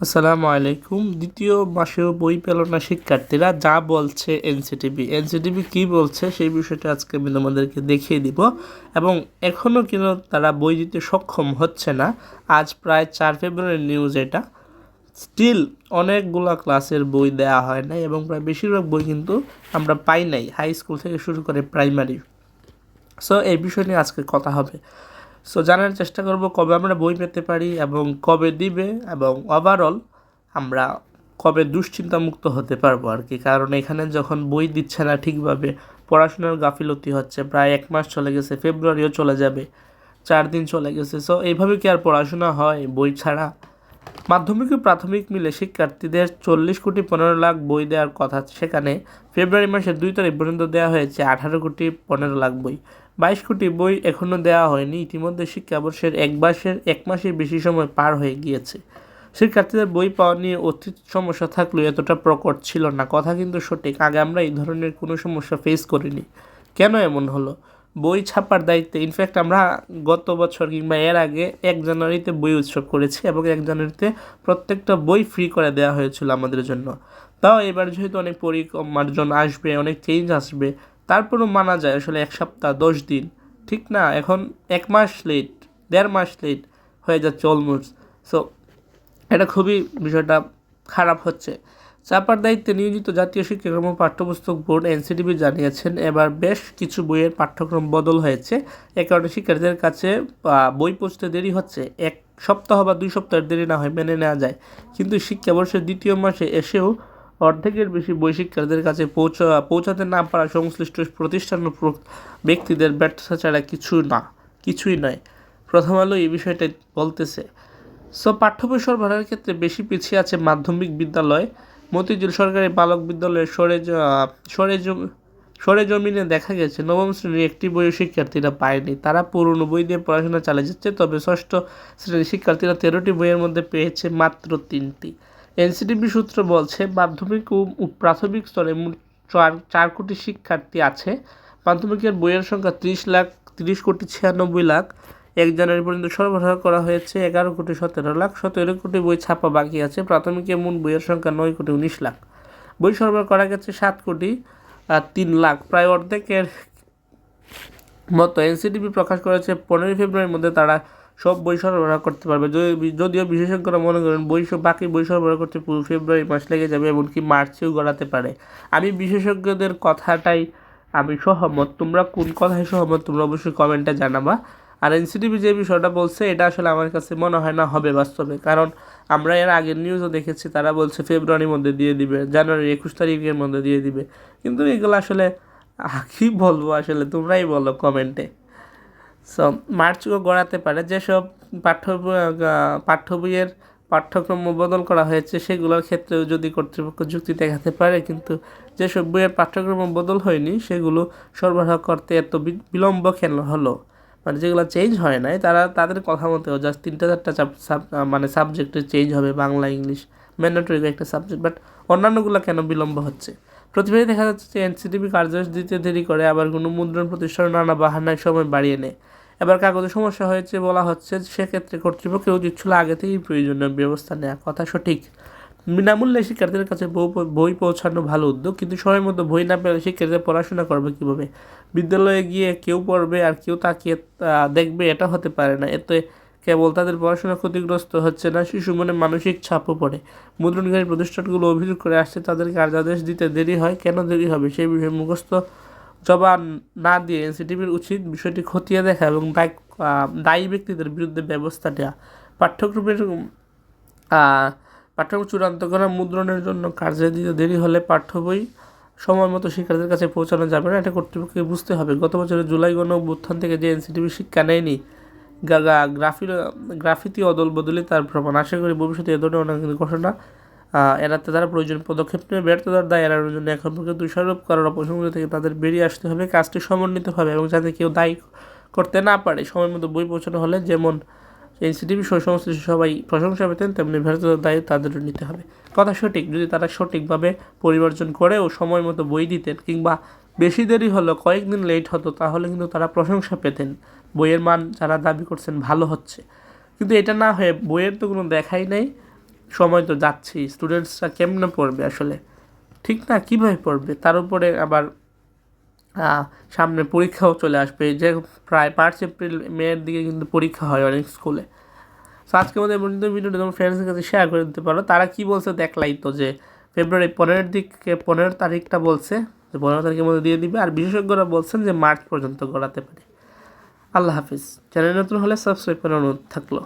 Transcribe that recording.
আসসালামু আলাইকুম। দ্বিতীয় মাসেও বই পেল না শিক্ষার্থীরা যা বলছে এনসিটিভি এনসিটিভি কী বলছে সেই বিষয়টা আজকে আমি তোমাদেরকে দেখিয়ে দিব এবং এখনও কিন্তু তারা বই দিতে সক্ষম হচ্ছে না, আজ প্রায় চার ফেব্রুয়ারি নিউজ এটা। স্টিল অনেকগুলো ক্লাসের বই দেওয়া হয় নাই এবং প্রায় বেশিরভাগ বই কিন্তু আমরা পাই নাই হাই স্কুল থেকে শুরু করে প্রাইমারি সো এই বিষয় নিয়ে আজকে কথা হবে। সো জানার চেষ্টা করব কবে আমরা বই পেতে পারি এবং কবে দিবে এবং ওভারঅল আমরা কবে দুশ্চিন্তামুক্ত হতে পারব আর কি। কারণ এখানে যখন বই দিচ্ছে না ঠিকভাবে, পড়াশোনার গাফিলতি হচ্ছে, প্রায় এক মাস চলে গেছে, ফেব্রুয়ারিও চলে যাবে, চার দিন চলে গেছে। সো এইভাবে কি আর পড়াশোনা হয় বই ছাড়া? মাধ্যমিক ও প্রাথমিক মিলে শিক্ষার্থীদের চল্লিশ কোটি পনেরো লাখ বই দেওয়ার কথা সেখানে ফেব্রুয়ারি মাসের দুই তারিখ পর্যন্ত দেওয়া হয়েছে আঠারো কোটি পনেরো লাখ বই। বাইশ কোটি বই এখনও দেওয়া হয়নি। ইতিমধ্যে শিক্ষাবর্ষের এক মাসের এক মাসের বেশি সময় পার হয়ে গিয়েছে। শিক্ষার্থীদের বই পাওয়া নিয়ে অতীত সমস্যা থাকলেও এতটা প্রকট ছিল না। কথা কিন্তু সঠিক। আগে আমরা এই ধরনের কোনো সমস্যা ফেস করিনি। কেন এমন হলো? বই ছাপার দায়িত্বে ইনফ্যাক্ট আমরা গত বছর কিংবা এর আগে এক জানুয়ারিতে বই উৎসব করেছি এবং এক জানুয়ারিতে প্রত্যেকটা বই ফ্রি করে দেওয়া হয়েছিল আমাদের জন্য। তাও এবার যেহেতু অনেক পরিমার্জন আসবে, অনেক চেঞ্জ আসবে, তারপরও মানা যায় আসলে এক সপ্তাহ, দশ দিন। ঠিক না? এখন এক মাস লেট দেড় মাস লেট হয়ে যাচ্ছে অলমোস্ট সো এটা খুবই বিষয়টা খারাপ হচ্ছে। চাপার দায়িত্বে নিয়োজিত জাতীয় শিক্ষাক্রম পাঠ্যপুস্তক বোর্ড এনসিডিবি জানিয়েছেন, এবার বেশ কিছু বইয়ের পাঠ্যক্রম বদল হয়েছে। এ কারণে শিক্ষার্থীদের কাছে বই পৌঁছতে দেরি হচ্ছে। এক সপ্তাহ বা দুই সপ্তাহের দেরি না হয় মেনে নেওয়া যায়। কিন্তু শিক্ষাবর্ষের দ্বিতীয় মাসে এসেও অর্ধেকের বেশি বই শিক্ষার্থীদের কাছে পৌঁছা, পৌঁছাতে না পারা সংশ্লিষ্ট প্রতিষ্ঠান ব্যক্তিদের ব্যর্থতা ছাড়া কিছু না, কিছুই নয়। প্রথম আলো এই বিষয়টা বলতেছে। সো পাঠ্য বই সরবরাহের ক্ষেত্রে বেশি পিছিয়ে আছে মাধ্যমিক বিদ্যালয়। মতিঝিল সরকারি বালক বিদ্যালয়ে সরে সরে সরে জমিনে দেখা গেছে, নবম শ্রেণির একটি বইও শিক্ষার্থীরা পায়নি। তারা পুরনো বই দিয়ে পড়াশোনা চালিয়ে যাচ্ছে, তবে ষষ্ঠ শ্রেণির শিক্ষার্থীরা তেরোটি বইয়ের মধ্যে পেয়েছে মাত্র তিনটি। এনসিডিবি সূত্র বলছে, মাধ্যমিক ও প্রাথমিক স্তরে চার চার কোটি শিক্ষার্থী আছে। মাধ্যমিকের বইয়ের সংখ্যা ত্রিশ লাখ, তিরিশ কোটি ছিয়ানব্বই লাখ। এক জানুয়ারি পর্যন্ত সরবরাহ করা হয়েছে এগারো কোটি সতেরো লাখ, সতেরো কোটি বই ছাপা বাকি আছে, প্রাথমিক এমন বইয়ের সংখ্যা নয় কোটি উনিশ লাখ। বই সরবরাহ করা গেছে সাত কোটি তিন লাখ। প্রায় অর্ধেকের মতো এনসিডিবি প্রকাশ করেছে। পনেরোই ফেব্রুয়ারির মধ্যে তারা সব বই সরবরাহ করতে পারবে। যদিও বিশেষজ্ঞরা মনে করেন বই বাকি বই সরবরাহ করতে পুরো ফেব্রুয়ারি মাস লেগে যাবে, এমনকি মার্চেও গড়াতে পারে। আমি বিশেষজ্ঞদের কথাটাই আমি সহমত। তোমরা কোন কথায় সহমত, তোমরা অবশ্যই কমেন্টে জানাবা। আর এনসিটিভি যে বিষয়টা বলছে, এটা আসলে আমার কাছে মনে হয় না হবে বাস্তবে। কারণ আমরা এর আগের নিউজও দেখেছি, তারা বলছে ফেব্রুয়ারির মধ্যে দিয়ে দিবে জানুয়ারি একুশ তারিখের মধ্যে দিয়ে দিবে। কিন্তু এগুলো আসলে কী বলব আসলে, তোমরাই বলো কমেন্টে সো মার্চও গড়াতে পারে, যেসব পাঠ্য পাঠ্য বইয়ের পাঠ্যক্রম বদল করা হয়েছে, সেগুলোর ক্ষেত্রেও যদি কর্তৃপক্ষ যুক্তি দেখাতে পারে, কিন্তু যেসব বইয়ের পাঠ্যক্রম বদল হয়নি, সেগুলো সরবরাহ করতে এত বিলম্ব কেন হলো? মানে যেগুলো চেঞ্জ হয় নাই, তারা তাদের কথা মতো জাস্ট তিনটা চারটা মানে সাবজেক্টে চেঞ্জ হবে, বাংলা, ইংলিশ ম্যান্ডেটরি একটা সাবজেক্ট বাট অন্যান্যগুলো কেন বিলম্ব হচ্ছে? প্রতিবারই দেখা যাচ্ছে যে এনসিটিভি কার্যাদেশ দিতে দেরি করে, আবার কোনো মুদ্রণ প্রতিষ্ঠান নানা বাহানায় সময় বাড়িয়ে নেয়। এবার কাগজে সমস্যা হয়েছে বলা হচ্ছে সেক্ষেত্রে কর্তৃপক্ষের উচিত ছিল আগে থেকেই প্রয়োজনীয় ব্যবস্থা নেওয়া কথা সঠিক। বিনামূল্যে শিক্ষার্থীদের কাছে বই পৌঁছানো ভালো উদ্যোগ, কিন্তু সময় মতো বই না পেলে শিক্ষার্থীরা পড়াশোনা করবে কীভাবে? বিদ্যালয়ে গিয়ে কেউ পড়বে আর কেউ তাকিয়ে দেখবে এটা হতে পারে না। এতে কেবল তাদের পড়াশোনা ক্ষতিগ্রস্ত হচ্ছে না, শিশু মনে মানসিক ছাপও পড়ে। মুদ্রণকারী প্রতিষ্ঠানগুলো অভিযোগ করে আসছে, তাদের কার্যাদেশ দিতে দেরি হয়। কেন দেরি হবে? সেই বিষয়ে মুখস্থ জবাব না দিয়ে এনসিটিভির উচিত বিষয়টি খতিয়ে দেখা এবং দায়ী দায়ী ব্যক্তিদের বিরুদ্ধে ব্যবস্থা নেওয়া। পাঠ্যক্রমের পাঠ্যক্রম চূড়ান্ত করা মুদ্রণের জন্য কার্যে দিতে দেরি হলে পাঠ্য বই সময় মতো শিক্ষার্থীদের কাছে পৌঁছানো যাবে না। এটা কর্তৃপক্ষকে বুঝতে হবে। গত বছরের জুলাই গণ অভ্যুত্থান থেকে যে এনসিটিভি শিক্ষা নেয়নি গ্রাফি গ্রাফিতি অদল বদলে তার প্রমাণ। আশা করি ভবিষ্যতে এ ধরনের অনেক ঘটনা এড়াতে তারা প্রয়োজন পদক্ষেপ নেবে। ব্যর্থতার দায় এড়ানোর জন্য এখন পর্যন্ত দোষারোপ করার অপসংখ্য থেকে তাদের বেরিয়ে আসতে হবে। কাজটি সমন্বিতভাবে এবং যাতে কেউ দায়ী করতে না পারে। সময় মতো বই পৌঁছানো হলে যেমন এনসিটিভি সংশ্লিষ্ট সবাই প্রশংসা পেতেন, তেমনি ব্যর্থতার দায় তাদেরও নিতে হবে। কথা সঠিক, যদি তারা সঠিকভাবে পরিবর্তন ও সময় মতো বই দিতেন কিংবা বেশি দেরি হলো, কয়েকদিন লেট হতো, তাহলে কিন্তু তারা প্রশংসা পেতেন। বইয়ের মান যারা দাবি করছেন ভালো হচ্ছে। কিন্তু এটা না হয়ে বইয়ের তো কোনো দেখাই নেই। সময় তো যাচ্ছেই। স্টুডেন্টসরা কেমনে পড়বে আসলে? ঠিক না? কীভাবে পড়বে? তার উপরে আবার সামনে পরীক্ষাও চলে আসবে। যে প্রায় মার্চ এপ্রিল মেয়ের দিকে কিন্তু পরীক্ষা হয় অনেক স্কুলে। তো আজকে আমাদের পর্যন্ত ভিডিওটা তোমার ফ্রেন্ডসের কাছে শেয়ার করে দিতে পারো। তারা কি বলছে দেখলাই তো যে ফেব্রুয়ারি পনেরোর দিকে পনেরো তারিখটা বলছে যে পনেরো তারিখের মধ্যে দিয়ে দিবে আর বিশেষজ্ঞরা বলছেন যে মার্চ পর্যন্ত গড়াতে পারে। আল্লাহ হাফিজ। চ্যানেল নতুন হলে সাবস্ক্রাইব করার অনুরোধ থাকল।